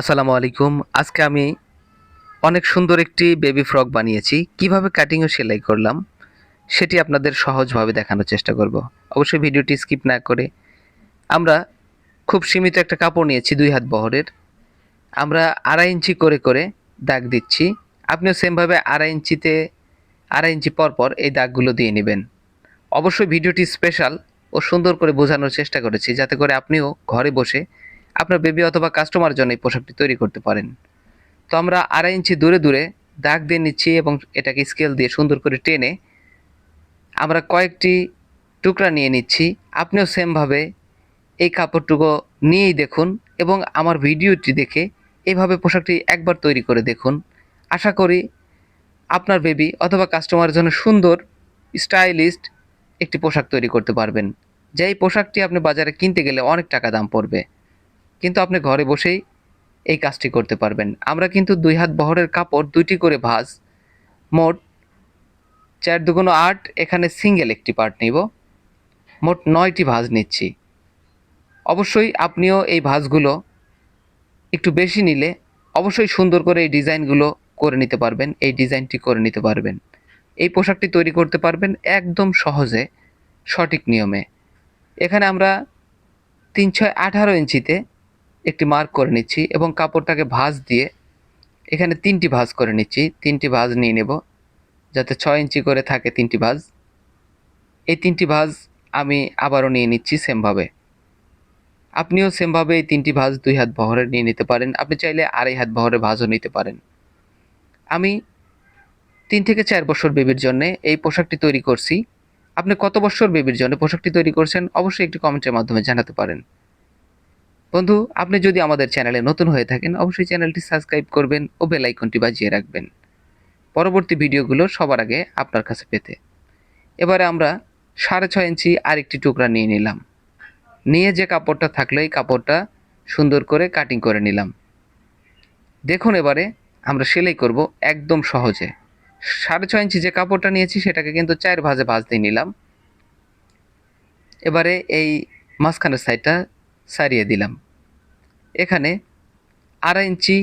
আসসালামু আলাইকুম। আজকে আমি অনেক সুন্দর একটি বেবি ফ্রক বানিয়েছি। কীভাবে কাটিং ও সেলাই করলাম, সেটি আপনাদের সহজভাবে দেখানোর চেষ্টা করব। অবশ্যই ভিডিওটি স্কিপ না করে আমরা খুব সীমিত একটা কাপড় নিয়েছি দুই হাত বহরের। আমরা আড়াই ইঞ্চি করে করে দাগ দিচ্ছি। আপনিও সেমভাবে আড়াই ইঞ্চিতে, আড়াই ইঞ্চি পর পর এই দাগগুলো দিয়ে নেবেন। অবশ্যই ভিডিওটি স্পেশাল ও সুন্দর করে বোঝানোর চেষ্টা করেছি, যাতে করে আপনিও ঘরে বসে আপনার বেবি অথবা কাস্টমার জন্য এই পোশাকটি তৈরি করতে পারেন। তো আমরা আড়াই ইঞ্চি দূরে দূরে দাগ দিয়ে নিচ্ছি এবং এটাকে স্কেল দিয়ে সুন্দর করে টেনে আমরা কয়েকটি টুকরা নিয়ে নিচ্ছি। আপনিও সেমভাবে এই কাপড়টুকু নিয়েই দেখুন এবং আমার ভিডিওটি দেখে এইভাবে পোশাকটি একবার তৈরি করে দেখুন। আশা করি আপনার বেবি অথবা কাস্টমারের জন্য সুন্দর স্টাইলিস্ট একটি পোশাক তৈরি করতে পারবেন। যেই পোশাকটি আপনি বাজারে কিনতে গেলে অনেক টাকা দাম পড়বে। কিন্তু আপনি ঘরে বসেই এই কাজটি করতে পারবেন। আমরা কিন্তু দুই হাত বহরের কাপড় দুইটি করে ভাঁজ। মোট চার দুগুণ আট, এখানে সিঙ্গেল একটি পার্ট নিব। মোট নয়টি ভাঁজ নিচ্ছি। অবশ্যই আপনিও এই ভাঁজগুলো একটু বেশি নিলে অবশ্যই সুন্দর করে এই ডিজাইনগুলো করে নিতে পারবেন, এই ডিজাইনটি করে নিতে পারবেন। এই পোশাকটি তৈরি করতে পারবেন একদম সহজে, সঠিক নিয়মে। এখানে আমরা তিন ছয় আঠারো ইঞ্চিতে একটি মার্ক করে নিচ্ছি এবং কাপড়টাকে ভাঁজ দিয়ে এখানে তিনটি ভাঁজ করে নিচ্ছি। তিনটি ভাঁজ নিয়ে নেব, যাতে ছয় ইঞ্চি করে থাকে তিনটি ভাঁজ। এই তিনটি ভাঁজ আমি আবারও নিয়ে নিচ্ছি সেমভাবে। আপনিও সেমভাবে এই তিনটি ভাঁজ দুই হাত বহরের নিয়ে নিতে পারেন। আপনি চাইলে আড়াই হাত বহরের ভাঁজও নিতে পারেন। আমি তিন থেকে চার বছর বেবির জন্য এই পোশাকটি তৈরি করছি। আপনি কত বছর বেবির জন্য পোশাকটি তৈরি করছেন অবশ্যই একটি কমেন্টের মাধ্যমে জানাতে পারেন। বন্ধু, আপনি যদি আমাদের চ্যানেলে নতুন হয়ে থাকেন, অবশ্যই চ্যানেলটি সাবস্ক্রাইব করবেন ও বেল আইকনটি বাজিয়ে রাখবেন। পরবর্তী ভিডিওগুলো সবার আগে আপনার কাছে পেতে। এবারে আমরা সাড়ে ছয় ইঞ্চি আরেকটি টুকরা নিয়ে নিলাম। নিয়ে যে কাপড়টা থাকল, এই কাপড়টা সুন্দর করে কাটিং করে নিলাম। দেখুন এবারে আমরা সেলাই করব একদম সহজে। সাড়ে ছয় ইঞ্চি যে কাপড়টা নিয়েছি, সেটাকে কিন্তু চার ভাজে ভাজ দিয়ে নিলাম। এবারে এই মাঝখানের সাইডটা সারিয়ে দিলাম। এখানে আড়াই ইঞ্চি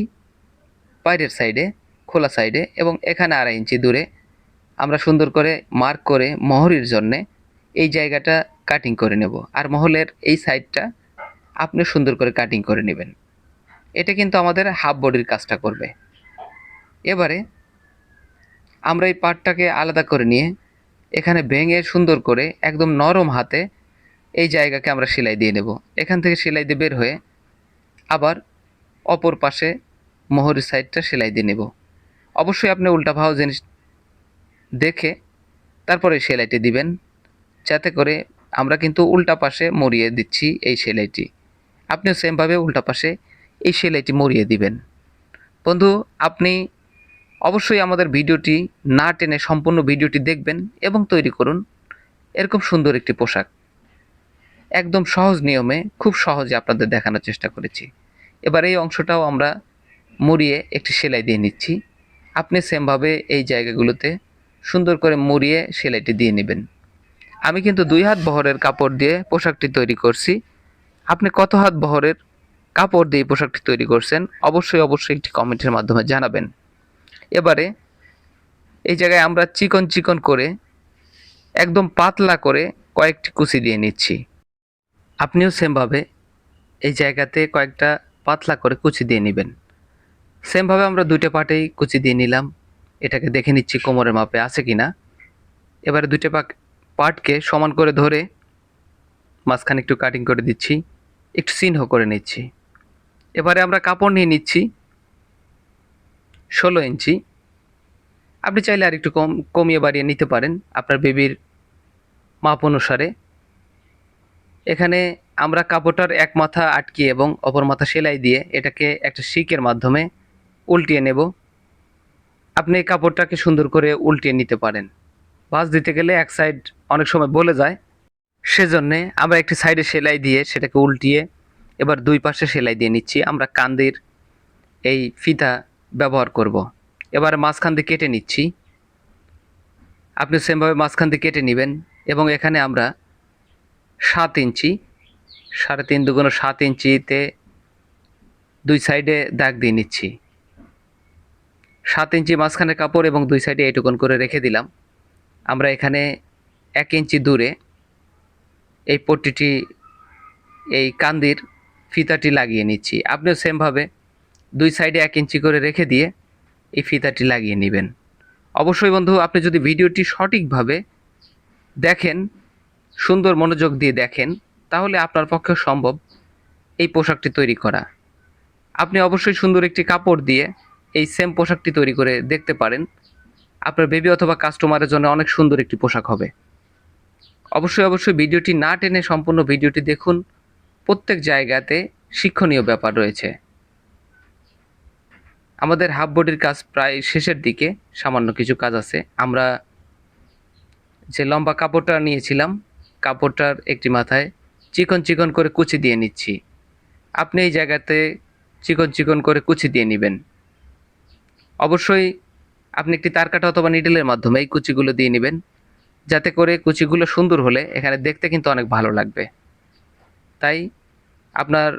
বাইরের সাইডে খোলা সাইডে এবং এখানে আড়াই ইঞ্চি দূরে। আমরা সুন্দর করে মার্ক করে মহরির জন্যে এই জায়গাটা কাটিং করে নেব। আর মহলের এই সাইডটা আপনি সুন্দর করে কাটিং করে নেবেন। এটা কিন্তু আমাদের হাফ বডির কাজটা করবে। এবারে আমরা এই পার্টটাকে আলাদা করে নিয়ে এখানে ভেঙে সুন্দর করে একদম নরম হাতে এই জায়গাকে আমরা সেলাই দিয়ে নেব। এখান থেকে সেলাই দিয়ে বের হয়ে আবার অপর পাশে মোহরের সাইডটা সেলাই দিয়ে নেব। অবশ্যই আপনি উল্টা ভাও জিনিস দেখে তারপরে সেলাইটি দিবেন, যাতে করে আমরা কিন্তু উল্টা পাশে মরিয়ে দিচ্ছি এই সেলাইটি। আপনিও সেমভাবে উল্টা পাশে এই সেলাইটি মরিয়ে দিবেন। বন্ধু, আপনি অবশ্যই আমাদের ভিডিওটি না টেনে সম্পূর্ণ ভিডিওটি দেখবেন এবং তৈরি করুন। এরকম সুন্দর একটি পোশাক। একদম সহজ নিয়মে, খুব সহজে আপনাদের দেখানোর চেষ্টা করেছি। এবার এই অংশটাও আমরা মুড়িয়ে একটি সেলাই দিয়ে নিচ্ছি। আপনি সেমভাবে এই জায়গাগুলোতে সুন্দর করে মুড়িয়ে সেলাইটি দিয়ে নেবেন। আমি কিন্তু দুই হাত বহরের কাপড় দিয়ে পোশাকটি তৈরি করছি। আপনি কত হাত বহরের কাপড় দিয়ে পোশাকটি তৈরি করছেন অবশ্যই অবশ্যই একটি কমেন্টের মাধ্যমে জানাবেন। এবারে এই জায়গায় আমরা চিকন চিকন করে একদম পাতলা করে কয়েকটি কুচি দিয়ে নিচ্ছি। আপনিও সেমভাবে এই জায়গাতে কয়েকটা পাতলা করে কুচি দিয়ে নেবেন। সেমভাবে আমরা দুইটা পার্টেই কুচি দিয়ে নিলাম। এটাকে দেখে নিচ্ছি কোমরের মাপে আছে কি না এবারে দুইটা পাক পার্টকে সমান করে ধরে মাঝখানে একটু কাটিং করে দিচ্ছি, একটু চিহ্ন করে নিচ্ছি। এবারে আমরা কাপড় নিয়ে নিচ্ছি ষোলো ইঞ্চি। আপনি চাইলে আর একটু কম, কমিয়ে বাড়িয়ে নিতে পারেন। আপনার বেবির মাপ অনুসারে এখানে আমরা কাপড়টার এক মাথা আটকিয়ে এবং অপর মাথা সেলাই দিয়ে এটাকে একটা শিকের মাধ্যমে উল্টিয়ে নেব। আপনি এই কাপড়টাকে সুন্দর করে উল্টিয়ে নিতে পারেন। ভাঁজ দিতে গেলে এক সাইড অনেক সময় বলে যায়। সেজন্যে আমরা একটি সাইডে সেলাই দিয়ে সেটাকে উল্টিয়ে এবার দুই পাশে সেলাই দিয়ে নিচ্ছি। আমরা কান্দির এই ফিতা ব্যবহার করব। এবার মাঝখান দিয়ে কেটে নিচ্ছি। আপনি সেমভাবে মাঝখান দিয়ে কেটে নেবেন এবং এখানে আমরা সাত ইঞ্চি, সাড়ে তিন দুগুণ সাত ইঞ্চিতে দুই সাইডে দাগ দিয়ে নিচ্ছি। সাত ইঞ্চি মাঝখানে কাপড় এবং দুই সাইডে এইটুকুন করে রেখে দিলাম। আমরা এখানে এক ইঞ্চি দূরে এই পট্টিটি, এই কান্দির ফিতাটি লাগিয়ে নিচ্ছি। আপনিও সেমভাবে দুই সাইডে এক ইঞ্চি করে রেখে দিয়ে এই ফিতাটি লাগিয়ে নেবেন। অবশ্যই বন্ধু, আপনি যদি ভিডিওটি সঠিকভাবে দেখেন সুন্দর মনোযোগ দিয়ে দেখেন, তাহলে আপনার পক্ষে সম্ভব এই পোশাকটি তৈরি করা। আপনি অবশ্যই সুন্দর একটি কাপড় দিয়ে এই সেম পোশাকটি তৈরি করে দেখতে পারেন। আপনার বেবি অথবা কাস্টমারের জন্য অনেক সুন্দর একটি পোশাক হবে। অবশ্যই অবশ্যই ভিডিওটি না টেনে সম্পূর্ণ ভিডিওটি দেখুন। প্রত্যেক জায়গাতে শিক্ষণীয় ব্যাপার রয়েছে। আমাদের হাফ বডির কাজ প্রায় শেষের দিকে, সামান্য কিছু কাজ আছে। আমরা যে লম্বা কাপড়টা নিয়েছিলাম কাপড়টার একটি মাথায় চিকন চিকন করে কুচি দিয়ে নিচ্ছি। আপনি এই জায়গাতে চিকন চিকন করে কুচি দিয়ে নেবেন। অবশ্যই আপনি একটি তার কাটা অথবা নিডলের মাধ্যমে এই কুচিগুলো দিয়ে নেবেন, যাতে করে কুচিগুলো সুন্দর হলে এখানে দেখতে কিন্তু অনেক ভালো লাগবে। তাই আপনার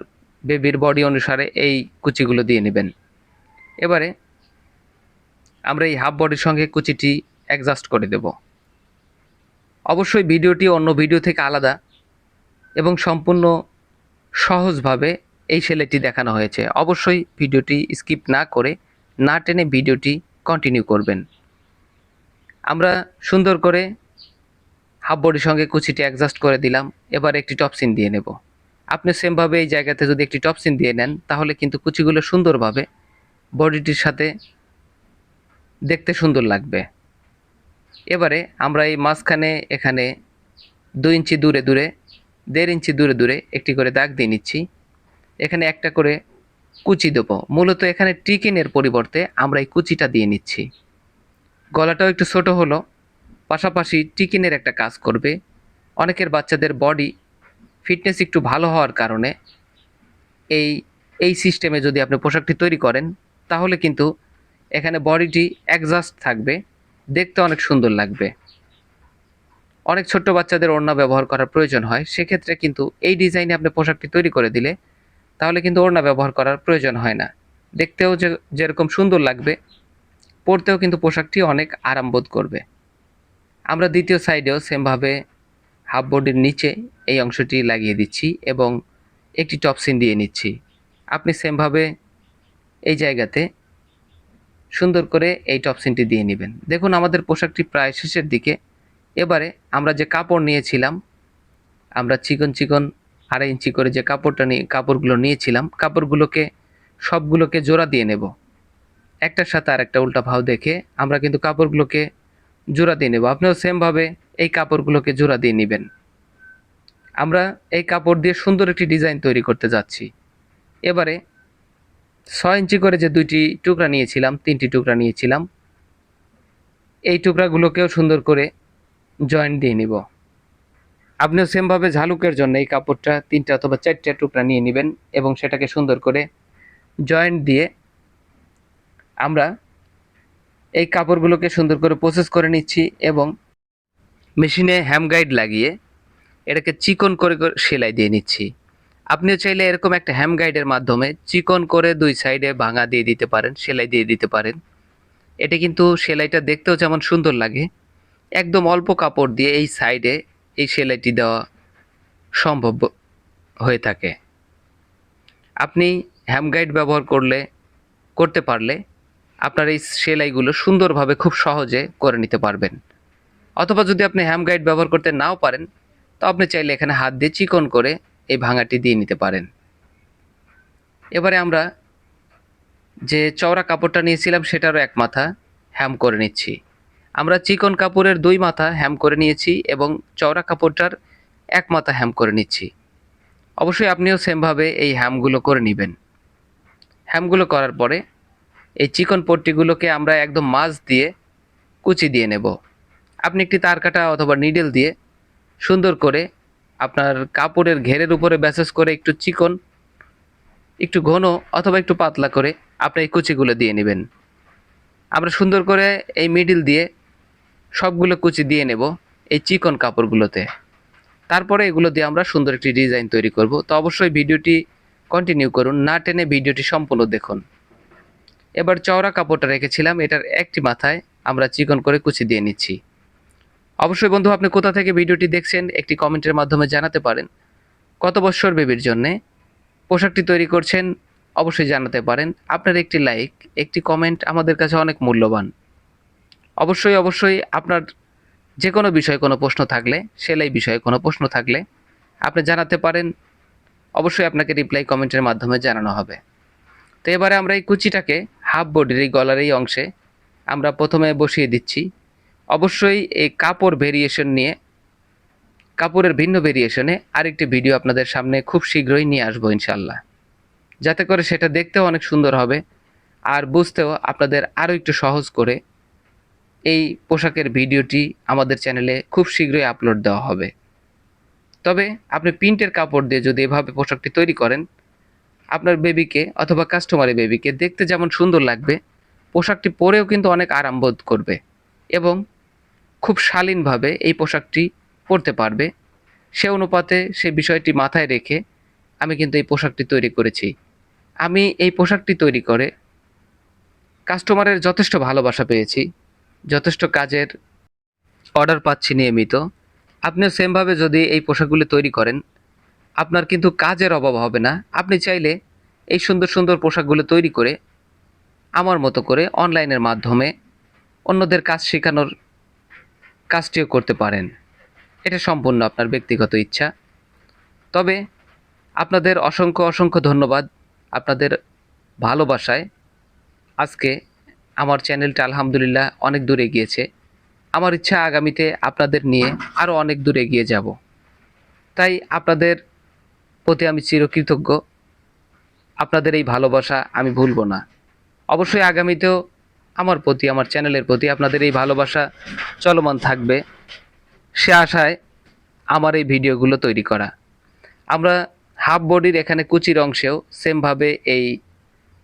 বেবির বডি অনুসারে এই কুচিগুলো দিয়ে নেবেন। এবারে আমরা এই হাফ বডির সঙ্গে কুচিটি অ্যাডজাস্ট করে দেব। অবশ্যই ভিডিওটি অন্য ভিডিও থেকে আলাদা এবং সম্পূর্ণ সহজভাবে এই সেলাইটি দেখানো হয়েছে। অবশ্যই ভিডিওটি স্কিপ না করে না টেনে ভিডিওটি কন্টিনিউ করবেন। আমরা সুন্দর করে হাফ বডির সঙ্গে কুচিটি অ্যাডজাস্ট করে দিলাম। এবার একটি টপসিন দিয়ে নেব। আপনি সেমভাবে এই জায়গাতে যদি একটি টপসিন দিয়ে নেন, তাহলে কিন্তু কুচিগুলো সুন্দরভাবে বডিটির সাথে দেখতে সুন্দর লাগবে। এবারে আমরা এই মাঝখানে এখানে দুই ইঞ্চি দূরে দূরে, দেড় ইঞ্চি দূরে দূরে একটি করে দাগ দিয়ে নিচ্ছি। এখানে একটা করে কুচি দেবো। মূলত এখানে টিকিনের পরিবর্তে আমরা এই কুচিটা দিয়ে নিচ্ছি। গলাটাও একটু ছোট হলো, পাশাপাশি টিকিনের একটা কাজ করবে। অনেকের বাচ্চাদের বডি ফিটনেস একটু ভালো হওয়ার কারণে এই এই সিস্টেমে যদি আপনি পোশাকটি তৈরি করেন, তাহলে কিন্তু এখানে বডিটি অ্যাডজাস্ট থাকবে। দেখতে অনেক সুন্দর লাগবে। অনেক ছোট্ট বাচ্চাদের ওড়না ব্যবহার করার প্রয়োজন হয়, সেক্ষেত্রে কিন্তু এই ডিজাইনে আপনি পোশাকটি তৈরি করে দিলে তাহলে কিন্তু ওড়না ব্যবহার করার প্রয়োজন হয় না। দেখতেও যে, যেরকম সুন্দর লাগবে, পরতেও কিন্তু পোশাকটি অনেক আরাম বোধ করবে। আমরা দ্বিতীয় সাইডেও সেমভাবে হাফ বডির নিচে এই অংশটি লাগিয়ে দিচ্ছি এবং একটি টপসিন দিয়ে নিচ্ছি। আপনি সেমভাবে এই জায়গাতে সুন্দর করে এই টপসিনটি দিয়ে নেবেন। দেখুন, আমাদের পোশাকটি প্রায় শেষের দিকে। এবারে আমরা যে কাপড় নিয়েছিলাম, আমরা চিকন চিকন আড়াই ইঞ্চি করে যে কাপড়টা নিয়ে, কাপড়গুলো নিয়েছিলাম, কাপড়গুলোকে, সবগুলোকে জোড়া দিয়ে নেব। একটার সাথে আর একটা উল্টা ভাও দেখে আমরা কিন্তু কাপড়গুলোকে জোড়া দিয়ে নেব। আপনিও সেমভাবে এই কাপড়গুলোকে জোড়া দিয়ে নেবেন। আমরা এই কাপড় দিয়ে সুন্দর একটি ডিজাইন তৈরি করতে যাচ্ছি। এবারে ছয় ইঞ্চি করে যে দুইটি টুকরা নিয়েছিলাম, তিনটি টুকরা নিয়েছিলাম, এই টুকরাগুলোকেও সুন্দর করে জয়েন্ট দিয়ে নিব। আপনিও সেমভাবে ঝালুকের জন্য এই কাপড়টা, তিনটা অথবা চারটা টুকরা নিয়ে নেবেন এবং সেটাকে সুন্দর করে জয়েন্ট দিয়ে আমরা এই কাপড়গুলোকে সুন্দর করে প্রসেস করে নিচ্ছি এবং মেশিনে হ্যাম গাইড লাগিয়ে এটাকে চিকন করে করে সেলাই দিয়ে নিচ্ছি। আপনিও চাইলে এরকম একটা হ্যাম গাইডের মাধ্যমে চিকন করে দুই সাইডে ভাঙা দিয়ে দিতে পারেন, সেলাই দিয়ে দিতে পারেন। এটা কিন্তু সেলাইটা দেখতেও যেমন সুন্দর লাগে। একদম অল্প কাপড় দিয়ে এই সাইডে এই সেলাইটি দেওয়া সম্ভব হয়ে থাকে। আপনি হ্যাম গাইড ব্যবহার করলে, করতে পারলে আপনার এই সেলাইগুলো সুন্দরভাবে খুব সহজে করে নিতে পারবেন। অথবা যদি আপনি হ্যাম গাইড ব্যবহার করতে নাও পারেন, তো আপনি চাইলে এখানে হাত দিয়ে চিকন করে এই ভাঙাটি দিয়ে নিতে পারেন। এবারে আমরা যে চওড়া কাপড়টা নিয়েছিলাম সেটারও এক মাথা হ্যাম করে নিচ্ছি। আমরা চিকন কাপড়ের দুই মাথা হ্যাম করে নিয়েছি এবং চওড়া কাপড়টার এক মাথা হ্যাম করে নিচ্ছি। অবশ্যই আপনিও সেমভাবে এই হ্যামগুলো করে নেবেন। হ্যামগুলো করার পরে এই চিকন পট্টিগুলোকে আমরা একদম মাছ দিয়ে কুচি দিয়ে নেব। আপনি একটি তার কাটা অথবা নিডেল দিয়ে সুন্দর করে আপনার কাপড়ের ঘেরের উপরে ব্যাসেস করে একটু চিকন, একটু ঘন অথবা একটু পাতলা করে আপনি এই কুচিগুলো দিয়ে নেবেন। আমরা সুন্দর করে এই মিডিল দিয়ে সবগুলো কুচি দিয়ে নেব এই চিকন কাপড়গুলোতে। তারপরে এগুলো দিয়ে আমরা সুন্দর একটি ডিজাইন তৈরি করব। তো অবশ্যই ভিডিওটি কন্টিনিউ করুন, না টেনে ভিডিওটি সম্পূর্ণ দেখুন। এবার চওড়া কাপড়টা রেখেছিলাম, এটার একটি মাথায় আমরা চিকন করে কুচি দিয়ে নিচ্ছি। অবশ্যই বন্ধু, আপনি কোথা থেকে ভিডিওটি দেখছেন একটি কমেন্টের মাধ্যমে জানাতে পারেন। কত বছর বেবির জন্যে পোশাকটি তৈরি করছেন অবশ্যই জানাতে পারেন। আপনার একটি লাইক, একটি কমেন্ট আমাদের কাছে অনেক মূল্যবান। অবশ্যই অবশ্যই আপনার যে কোনো বিষয়ে কোনো প্রশ্ন থাকলে, সেলাই বিষয়ে কোনো প্রশ্ন থাকলে আপনি জানাতে পারেন। অবশ্যই আপনাকে রিপ্লাই কমেন্টের মাধ্যমে জানানো হবে। তো এবারে আমরা এই কুচিটাকে হাফ বডির এই গলার এই অংশে আমরা প্রথমে বসিয়ে দিচ্ছি। অবশ্যই এই কাপড় ভেরিয়েশন নিয়ে, কাপড়ের ভিন্ন ভেরিয়েশনে আরেকটি ভিডিও আপনাদের সামনে খুব শীঘ্রই নিয়ে আসব ইনশাল্লাহ যাতে করে সেটা দেখতেও অনেক সুন্দর হবে আর বুঝতেও আপনাদের আরও একটু সহজ করে এই পোশাকের ভিডিওটি আমাদের চ্যানেলে খুব শীঘ্রই আপলোড দেওয়া হবে। তবে আপনি প্রিন্টের কাপড় দিয়ে যদি এভাবে পোশাকটি তৈরি করেন, আপনার বেবিকে অথবা কাস্টমারের বেবিকে দেখতে যেমন সুন্দর লাগবে, পোশাকটি পরেও কিন্তু অনেক আরাম বোধ করবে এবং খুব শালীনভাবে এই পোশাকটি পরতে পারবে। সে অনুপাতে সে বিষয়টি মাথায় রেখে আমি কিন্তু এই পোশাকটি তৈরি করেছি। আমি এই পোশাকটি তৈরি করে কাস্টমারের যথেষ্ট ভালোবাসা পেয়েছি, যথেষ্ট কাজের অর্ডার পাচ্ছি নিয়মিত। আপনিও সেমভাবে যদি এই পোশাকগুলি তৈরি করেন, আপনার কিন্তু কাজের অভাব হবে না। আপনি চাইলে এই সুন্দর সুন্দর পোশাকগুলো তৈরি করে আমার মতো করে অনলাইনের মাধ্যমে অন্যদের কাজ শেখানোর কাজটিও করতে পারেন। এটা সম্পূর্ণ আপনার ব্যক্তিগত ইচ্ছা। তবে আপনাদের অসংখ্য অসংখ্য ধন্যবাদ আপনাদের ভালোবাসায়। আজকে আমার চ্যানেলটা আলহামদুলিল্লাহ অনেক দূরে গিয়েছে আমার ইচ্ছা আগামীতে আপনাদের নিয়ে আরও অনেক দূরে এগিয়ে যাব। তাই আপনাদের প্রতি আমি চিরকৃতজ্ঞ। আপনাদের এই ভালোবাসা আমি ভুলব না। অবশ্যই আগামীতেও আমার প্রতি, আমার চ্যানেলের প্রতি আপনাদের এই ভালোবাসা চলমান থাকবে। সে আশায় আমার এই ভিডিওগুলো তৈরি করা। আমরা হাফ বডির এখানে কুচির অংশেও সেমভাবে এই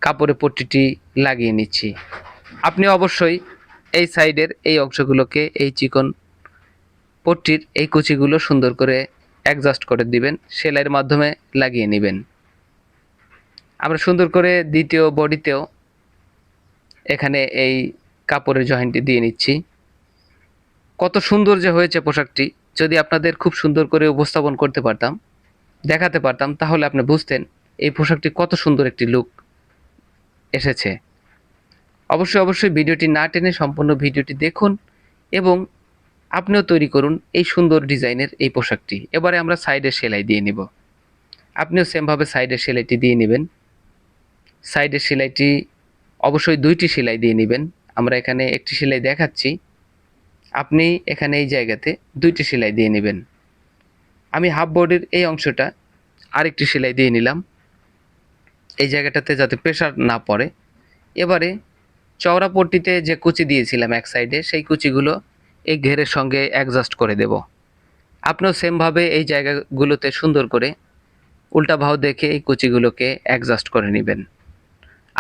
কাপড়ের পট্টিটি লাগিয়ে নিচ্ছি। আপনি অবশ্যই এই সাইডের এই অংশগুলোকে, এই চিকন পট্টির এই কুচিগুলো সুন্দর করে অ্যাডজাস্ট করে দিবেন, সেলাইয়ের মাধ্যমে লাগিয়ে নেবেন। আমরা সুন্দর করে দ্বিতীয় বডিতেও এখানে এই কাপড়ের জয়েন্টটি দিয়ে নিচ্ছি। কত সুন্দর যে হয়েছে পোশাকটি, যদি আপনাদের খুব সুন্দর করে উপস্থাপন করতে পারতাম, দেখাতে পারতাম, তাহলে আপনি বুঝতেন এই পোশাকটি কত সুন্দর একটি লুক এসেছে। অবশ্যই অবশ্যই ভিডিওটি না টেনে সম্পূর্ণ ভিডিওটি দেখুন এবং আপনিও তৈরি করুন এই সুন্দর ডিজাইনের এই পোশাকটি। এবারে আমরা সাইডে সেলাই দিয়ে নিব। আপনিও সেমভাবে সাইডের সেলাইটি দিয়ে নেবেন। সাইডের সেলাইটি অবশ্যই দুইটি সেলাই দিয়ে নেবেন। আমরা এখানে একটি সেলাই দেখাচ্ছি। আপনি এখানে এই জায়গাতে দুইটি সেলাই দিয়ে নেবেন। আমি হাফ বডির এই অংশটা আরেকটি সেলাই দিয়ে নিলাম। এই জায়গাটাতে যাতে প্রেশার না পড়ে। এবারে চওড়া পট্টিতে যে কুচি দিয়েছিলাম এক সাইডে, সেই কুচিগুলো এই ঘেরের সঙ্গে অ্যাডজাস্ট করে দেব। আপনিও সেমভাবে এই জায়গাগুলোতে সুন্দর করে উল্টা ভাও দেখে এই কুচিগুলোকে অ্যাডজাস্ট করে নেবেন।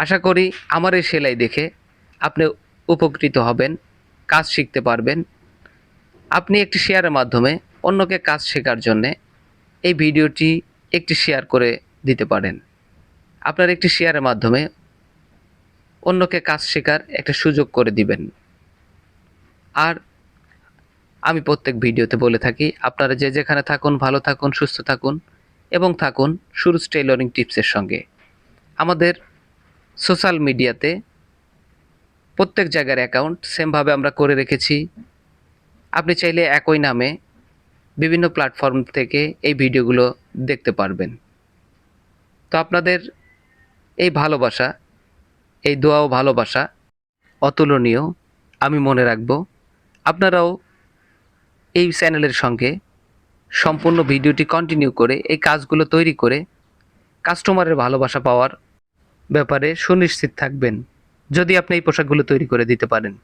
আশা করি আমার এই সেলাই দেখে আপনি উপকৃত হবেন, কাজ শিখতে পারবেন। আপনি একটি শেয়ারের মাধ্যমে অন্যকে কাজ শেখার জন্যে এই ভিডিওটি একটি শেয়ার করে দিতে পারেন। আপনার একটি শেয়ারের মাধ্যমে অন্যকে কাজ শেখার একটা সুযোগ করে দিবেন। আর আমি প্রত্যেক ভিডিওতে বলে থাকি, আপনারা যে যেখানে থাকুন, ভালো থাকুন, সুস্থ থাকুন এবং থাকুন সুরুজ টেইলরিং টিপসের সঙ্গে। আমাদের সোশ্যাল মিডিয়াতে প্রত্যেক জায়গার অ্যাকাউন্ট সেমভাবে আমরা করে রেখেছি। আপনি চাইলে একই নামে বিভিন্ন প্ল্যাটফর্ম থেকে এই ভিডিওগুলো দেখতে পারবেন। তো আপনাদের এই ভালোবাসা, এই দোয়া ও ভালোবাসা অতুলনীয়, আমি মনে রাখব। আপনারাও এই চ্যানেলের সঙ্গে সম্পূর্ণ ভিডিওটি কন্টিনিউ করে এই কাজগুলো তৈরি করে কাস্টমারের ভালোবাসা পাওয়ার ব্যাপারে সুনিশ্চিত থাকবেন, যদি আপনি এই পোশাকগুলো তৈরি করে দিতে পারেন।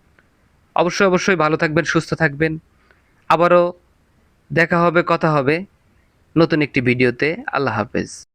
অবশ্যই অবশ্যই ভালো থাকবেন, সুস্থ থাকবেন। আবারও দেখা হবে, কথা হবে নতুন একটি ভিডিওতে। আল্লাহ হাফেজ।